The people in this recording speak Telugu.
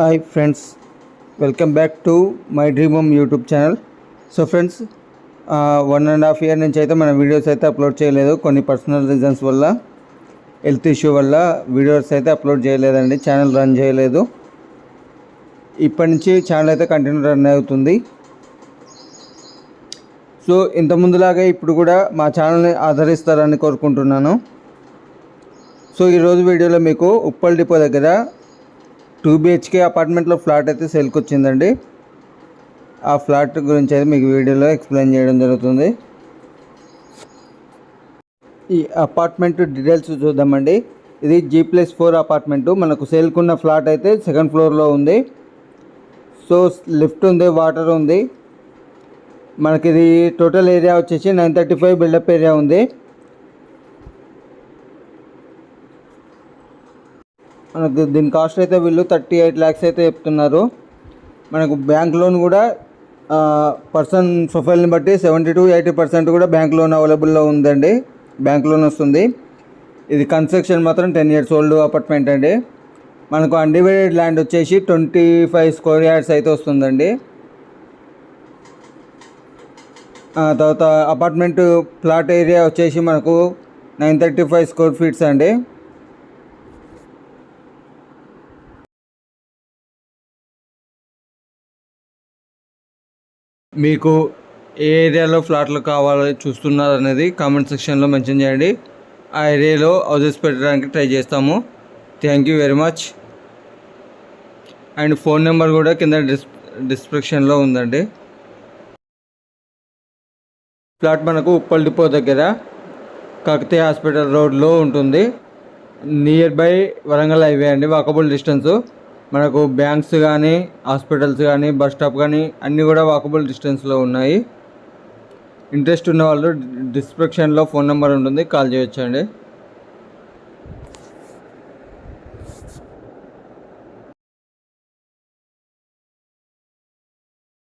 Hi friends welcome back to my dream home YouTube channel so friends one and half year నుంచి అయితే మన వీడియోస్ అయితే అప్లోడ్ చేయలేదు. కొన్ని పర్సనల్ రీజన్స్ వల్ల హెల్త్ ఇష్యూ వల్ల వీడియోస్ అయితే అప్లోడ్ చేయలేదండి ఛానల్ రన్ చేయలేదు. ఇప్పటి నుంచి ఛానల్ అయితే కంటిన్యూ రన్ అవుతుంది. సో ఇంతముందులాగా ఇప్పుడు కూడా మా ఛానల్ని ఆదరిస్తారని కోరుకుంటున్నాను. సో ఈరోజు వీడియోలో మీకు ఉప్పల్ డిపో దగ్గర టూ బిహెచ్కే అపార్ట్మెంట్లో ఫ్లాట్ అయితే సేల్కి వచ్చిందండి ఆ ఫ్లాట్ గురించి అయితే మీకు వీడియోలో ఎక్స్ప్లెయిన్ చేయడం జరుగుతుంది. ఈ అపార్ట్మెంట్ డీటెయిల్స్ చూద్దామండి. ఇది జీ ప్లస్ ఫోర్ అపార్ట్మెంటు. మనకు సేల్కున్న ఫ్లాట్ అయితే సెకండ్ ఫ్లోర్లో ఉంది. సో లిఫ్ట్ ఉంది వాటర్ ఉంది. మనకి ఇది టోటల్ ఏరియా వచ్చేసి nine thirty five buildup area ఉంది. మనకు దీని కాస్ట్ అయితే వీళ్ళు థర్టీ ఎయిట్ ల్యాక్స్ అయితే చెప్తున్నారు. మనకు బ్యాంక్ లోన్ కూడా పర్సన్ ప్రొఫైల్ని బట్టి సెవెంటీ టు ఎయిటీ పర్సెంట్ కూడా బ్యాంక్ లోన్ అవైలబుల్లో ఉందండి. బ్యాంక్ లోన్ వస్తుంది. ఇది కన్స్ట్రక్షన్ మాత్రం టెన్ ఇయర్స్ ఓల్డ్ అపార్ట్మెంట్ అండి. మనకు అన్డివైడెడ్ ల్యాండ్ వచ్చేసి ట్వంటీ ఫైవ్ స్క్వేర్ యార్డ్స్ అయితే వస్తుందండి. ఆ తర్వాత అపార్ట్మెంట్ ప్లాట్ ఏరియా వచ్చేసి మనకు nine thirty five square feets అండి. మీకు ఏ ఏరియాలో ఫ్లాట్లు కావాలో చూస్తున్నారు అనేది కామెంట్ సెక్షన్లో మెన్షన్ చేయండి. ఆ ఏరియాలో హౌసెస్ పెట్టడానికి ట్రై చేస్తాము. Thank you very much and phone number కూడా కింద డిస్ డిస్క్రిప్షన్లో ఉందండి. ఫ్లాట్ మనకు ఉప్పల్ డిపో దగ్గర కాకతీయ హాస్పిటల్ రోడ్లో ఉంటుంది. నియర్ బై వరంగల్ హైవే అండి. వాకబుల్ డిస్టెన్స్ మనకు బ్యాంక్స్ కానీ హాస్పిటల్స్ కానీ బస్ స్టాప్ కానీ అన్నీ కూడా వాకబుల్ డిస్టెన్స్లో ఉన్నాయి. ఇంట్రెస్ట్ ఉన్న వాళ్ళు డిస్క్రిప్షన్లో ఫోన్ నెంబర్ ఉంటుంది కాల్ చేయొచ్చండి.